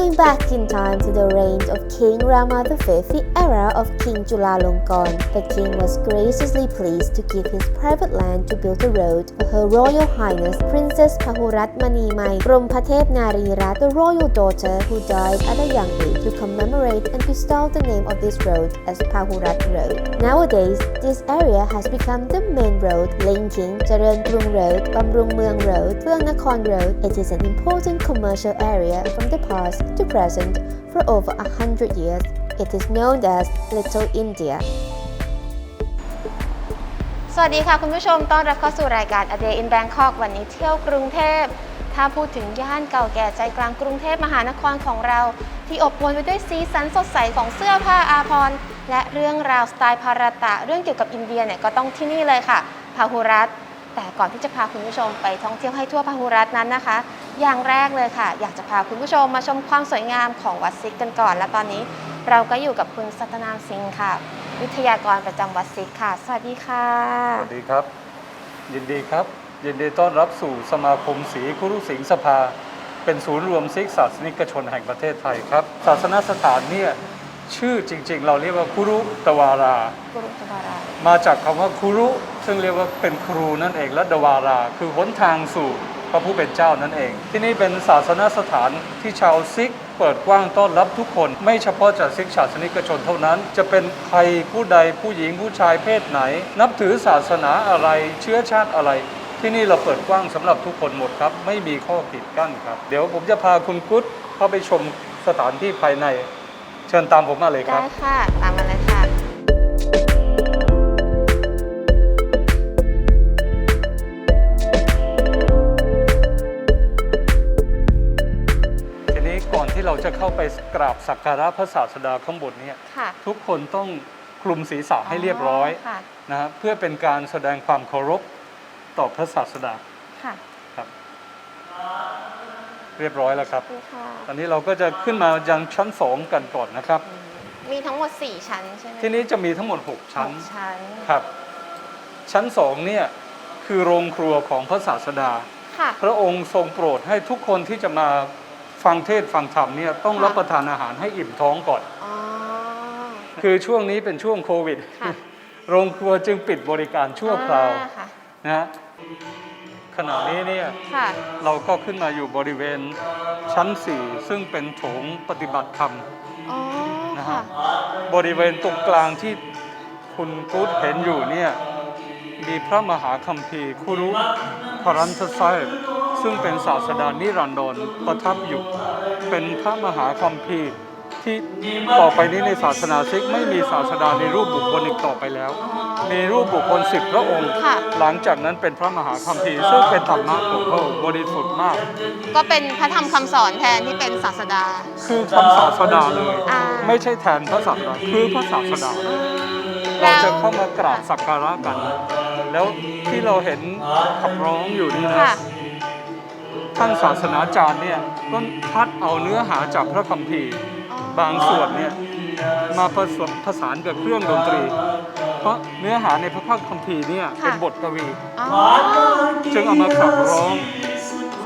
Going back in time to the reign of King Rama V, the era of King Chulalongkorn, the king was graciously pleased to give his private land to build a road for Her Royal Highness Princess Pahurat Manimai Rompatep Narirat, the royal daughter who died at a young age, to commemorate and bestow the name of this road as Pahurat Road. Nowadays, this area has become the main road linking Charan Krung Road, Bamrung Road, Phượng Nakhon Road. It is an important commercial area from the past to present for over a hundred years. It is known as Little India. สวัสดีค่ะคุณผู้ชมต้อนรับเข้าสู่รายการ A Day in Bangkok วันนี้เที่ยวกรุงเทพ ถ้าพูดถึงย่านเก่าแก่ใจกลางกรุงเทพมหานครของเรา ที่อบอวลไปด้วยสีสันสดใสของเสื้อผ้าอาภรณ์และเรื่องราวสไตล์ภารตะ เรื่องเกี่ยวกับอินเดียเนี่ยก็ต้องที่นี่เลยค่ะพาหุรัต แต่ก่อนที่จะพาคุณผู้ชมไปท่องเที่ยวให้ทั่วพหุรัตน์นั้นนะคะ อย่างแรกเลยค่ะ อยากจะพาคุณผู้ชมมาชมความสวยงามของวัดซิกกันก่อน และตอนนี้เราก็อยู่กับคุณสัตนามสิงห์ค่ะ วิทยากรประจำวัดซิกค่ะ สวัสดีค่ะ สวัสดีครับ ยินดีครับ ยินดีต้อนรับสู่สมาคมศรีคุรุสิงห์สภา เป็นศูนย์รวมซิกศาสนิกชนแห่งประเทศไทยครับ ศาสนสถานเนี่ย ชื่อจริง ๆ เราเรียกว่าคุรุตวารา กุรุตบารา มาจากคำว่าคุรุซึ่งเรียกว่าเป็นครูนั่นเองและดวารา คือหนทางสู่พระผู้เป็นเจ้านั่นเอง ที่นี่เป็นศาสนสถานที่ชาวซิก เปิดกว้างต้อนรับทุกคน ไม่เฉพาะจากซิกศาสนิกชนเท่านั้น จะเป็นใครผู้ใดผู้หญิงผู้ชายเพศไหน นับถือศาสนาอะไรเชื้อชาติอะไร ที่นี่เราเปิดกว้างสำหรับทุกคนหมดครับ ไม่มีข้อกีดกั้นครับ เดี๋ยวผมจะพาคุณกุ๊ดเข้าไปชมสถานที่ภายใน เชิญตามผมมาเลยคได้รับค่ะ ตามมาเลยค่ะ ทีนี้ก่อนที่เราจะเข้าไปกราบสักการะพระศาสดาข้างบนเนี่ยค่ะทุกคนต้องคลุมศีรษะให้เรียบร้อยค่ะ นะฮะเพื่อเป็นการแสดงความเคารพต่อพระศาสดา ค่ะครับ เรียบร้อยแล้วครับนี่ค่ะ ตอนนี้เราก็จะขึ้นมายังชั้นสองกันก่อนนะครับ มีทั้งหมด 4 ชั้นใช่ไหมที่นี้จะมีทั้งหมด 6 ชั้นหกชั้น ครับ ชั้นสองเนี่ยคือโรงครัวของพระศาสดา ค่ะ พระองค์ทรงโปรดให้ทุกคนที่จะมาฟังเทศน์ฟังธรรมเนี่ยต้องค่ะรับประทานอาหารให้อิ่มท้องก่อน อ๋อ คือช่วงนี้เป็นช่วงโควิด ค่ะโรงครัวจึงปิดบริการชั่วคราวอ่ค่ะ นะฮะ ขณะนี้เนี่ยค่ะ เราก็ขึ้นมาอยู่บริเวณชั้น 4 ซึ่งเป็นโถงปฏิบัติธรรมอ๋อ นะค่ะฮะบริเวณตรงกลางที่คุณกู๊ดเห็นอยู่เนี่ยมีพระมหาคัมภีร์คุรุพรันทไซน์ซึ่งเป็นศาสดานิรันดรประทับอยู่ เป็นพระมหาคัมภีร์ ที่ต่อไปนี้ในศาสนาซิกไม่มีศาสดาในรูปบุคคลอีกต่อไปแล้ว มีรูปบุคคลสิบพระองค์ ค่ะ หลังจากนั้นเป็นพระมหาคัมภีร์ซึ่งเป็นธรรมะของพระองค์บริสุทธิ์มาก ก็เป็นพระธรรมคำสอนแทนที่เป็นศาสดา คือคำศาสดาเลย อ่า ไม่ใช่แทนพระศาสดาคือพระศาสดาแล้เราวจะเข้ามากราบสักการะกัน แล้วที่เราเห็นขับร้องอยู่นี่นะ ค่ะ ท่านศาสนาจารย์เนี่ยก็พัดเอาเนื้อหาจากพระคัมภีร์อ๋อ บางส่วนเนี่ยมาผสมผสานกับเครื่องดนตรี เพราะเนื้อหาในพระคัมภีร์เนี่ยเป็นบทกวี อ๋อจึงเอามาขับร้อง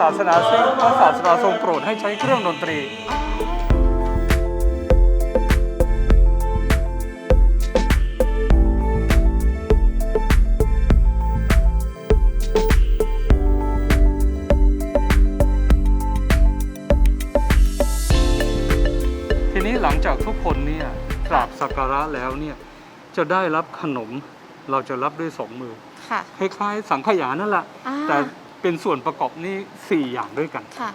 ศาสนาซึ่งพระศาสดาทรงโปรดให้ใช้เครื่องดนตรีทีนี้ หลังจากทุกคนเนี่ยกราบสักการะแล้วเนี่ยจะได้รับขนมเราจะรับด้วยสองมือค่ะ คล้ายๆ สังขยานั่นแหละอ่า แต่เป็นส่วนประกอบนี่สี่อย่างด้วยกัน ค่ะ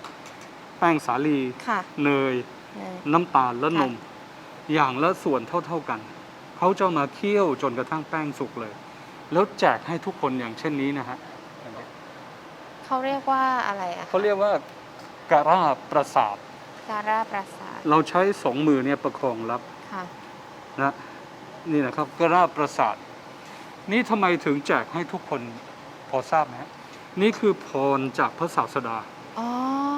แป้งสาลีค่ะ เนย เนย น้ำตาลและค่ะนม อย่างละส่วนเท่าๆกัน เขาจะมาเคี่ยวจนกระทั่งแป้งสุกเลย แล้วแจกให้ทุกคนอย่างเช่นนี้นะฮะเขาเรียกว่าอะไรอะเขาเรียกว่าการาประสาทการาปราสาท เราใช้สองมือเนี่ยประคองรับค่ะนะนี่นะครับกราประสาท นี่ทำไมถึงแจกให้ทุกคนพอทราบไหมฮะนี่คือพรจากพระศาสดา อ๋อ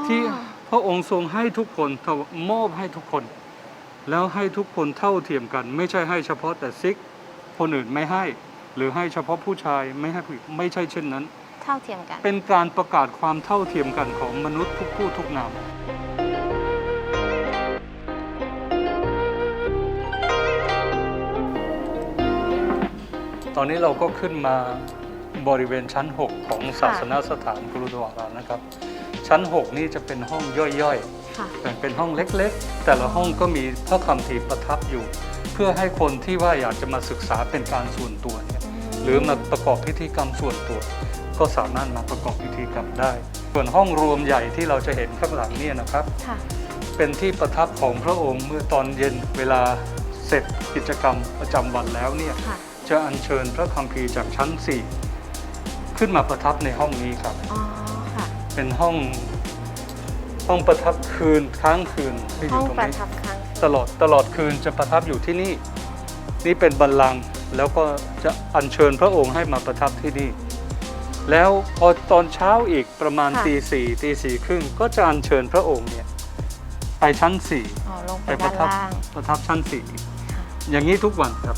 ที่พระองค์ทรงให้ทุกคนถวมอบให้ทุกคน แล้วให้ทุกคนเท่าเทียมกัน ไม่ใช่ให้เฉพาะแต่ซิก คนอื่นไม่ให้ หรือให้เฉพาะผู้ชายไม่ให้ผู้หญิงไม่ใช่เช่นนั้น เท่าเทียมกัน เป็นการประกาศความเท่าเทียมกันของมนุษย์ทุกผู้ทุกนาม อนนี้เราก็ขึ้นมาบริเวณชั้น 6 ของศาสนสถานกุรุดวารานะครับ ชั้น 6 นี่จะเป็นห้องย่อยค่ะ ๆแบ่งเป็นห้องเล็กๆ แต่ละห้องก็มีพระคำทีร์ประทับอยู่ เพื่อให้คนที่ว่าอยากจะมาศึกษาเป็นการส่วนตัวเนี่ย หรือมาประกอบพิธีกรรมส่วนตัว ก็สามารถมาประกอบพิธีกรรมได้ ส่วนห้องรวมใหญ่ที่เราจะเห็นข้างหลังเนี่ยนะครับ ค่ะ เป็นที่ประทับของพระองค์เมื่อตอนเย็นเวลาเสร็จกิจกรรมประจำวันแล้วเนี่ย ค่ะ จะอัญเชิญพระคัมภีร์จากชั้น 4 ขึ้นมาประทับในห้องนี้ครับ อ๋อค่ะเป็นห้องห้องประทับคืนค้างคืนที่อห้องยู่ตรงประนี้ทับครั้งตลอดตลอดคืนจะประทับอยู่ที่นี่ นี่เป็นบัลลังก์แล้วก็จะอัญเชิญพระองค์ให้มาประทับที่นี่ แล้วพอตอนเช้าอีกประมาณตีสี่ตีสี่ครึ่งก็จะอัญเชิญพระองค์เนี่ยไปชั้นสี่ อ๋อลงไปไปปด้าระนทับล่าง ประทับชั้นสี่อย่างนี้ทุกวันครับ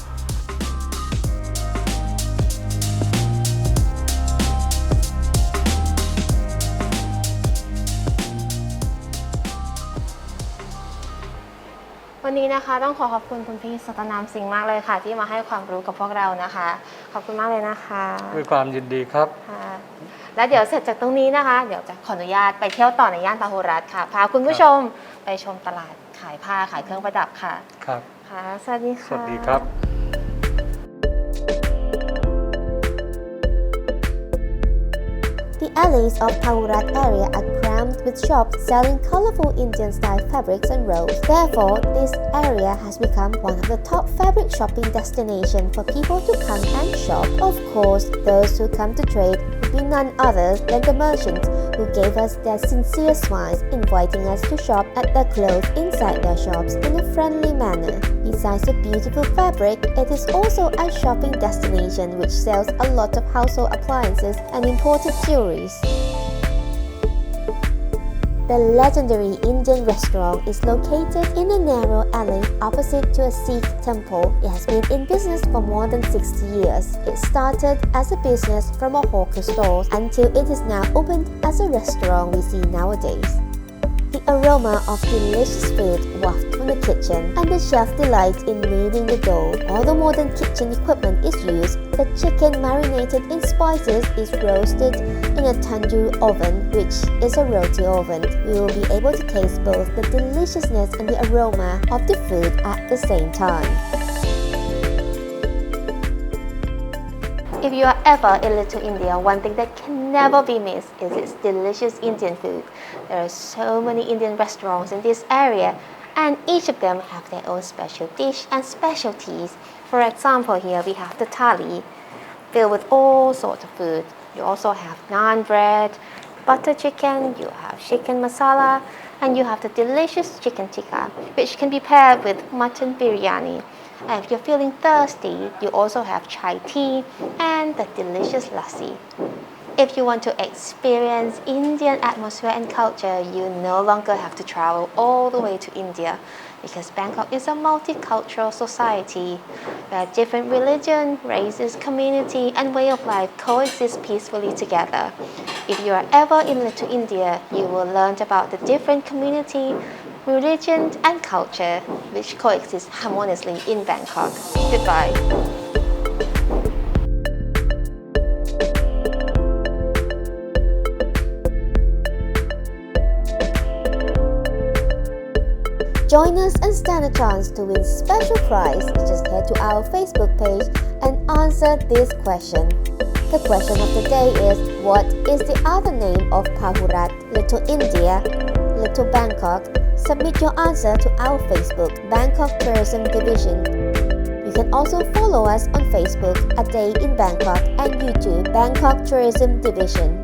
วันนี้นะคะ ต้องขอขอบคุณคุณพี่สัตนามสิงห์มากเลยค่ะ ที่มาให้ความรู้กับพวกเรานะคะ ขอบคุณมากเลยนะคะด้วยความยินดีครับค่ะแล้วเดี๋ยวเสร็จจากตรงนี้นะคะ เดี๋ยวจะขออนุญาตไปเที่ยวต่อในย่านพาหุรัตน์ค่ะ พาคุณผู้ชมไปชมตลาดขายผ้าขายเครื่องประดับค่ะครับค่ะ สวัสดีสค่ะวัสดีครับ The alleys of Paurat area are with shops selling colorful Indian style fabrics and rolls. Therefore, this area has become one of the top fabric shopping destinations for people to come and shop. Of course, those who come to trade would be none other than the merchants who gave us their sincere smiles, inviting us to shop at their clothes inside their shops in a friendly manner. Besides the beautiful fabric, it is also a shopping destination which sells a lot of household appliances and imported jewelry. The legendary Indian restaurant is located in a narrow alley opposite to a Sikh temple. It has been in business for more than 60 years. It started as a business from a hawker store until it is now opened as a restaurant we see nowadays. Aroma of delicious food wafts from the kitchen, and the chef delights in kneading the dough. All the modern kitchen equipment is used. The chicken marinated in spices is roasted in a tandoor oven, which is a roti oven. We will be able to taste both the deliciousness and the aroma of the food at the same time. If you are ever in Little India, one thing that can never be missed is its delicious Indian food. There are so many Indian restaurants in this area, and each of them have their own special dish and specialties. For example, here we have the thali, filled with all sorts of food. You also have naan bread, butter chicken, you have chicken masala, and you have the delicious chicken tikka, which can be paired with mutton biryani. And if you're feeling thirsty, you also have chai tea and the delicious lassi. If you want to experience Indian atmosphere and culture, you no longer have to travel all the way to India because Bangkok is a multicultural society where different religion, races, community, and way of life coexist peacefully together. If you are ever in Little India, you will learn about the different community, religion, and culture which coexist harmoniously in Bangkok. Goodbye. Join us and stand a chance to win special prize. Just head to our Facebook page and answer this question. The question of the day is What is the other name of Pahurat, Little India, Little Bangkok? Submit your answer to our Facebook, Bangkok Tourism Division. You can also follow us on Facebook, A Day in Bangkok, and YouTube, Bangkok Tourism Division.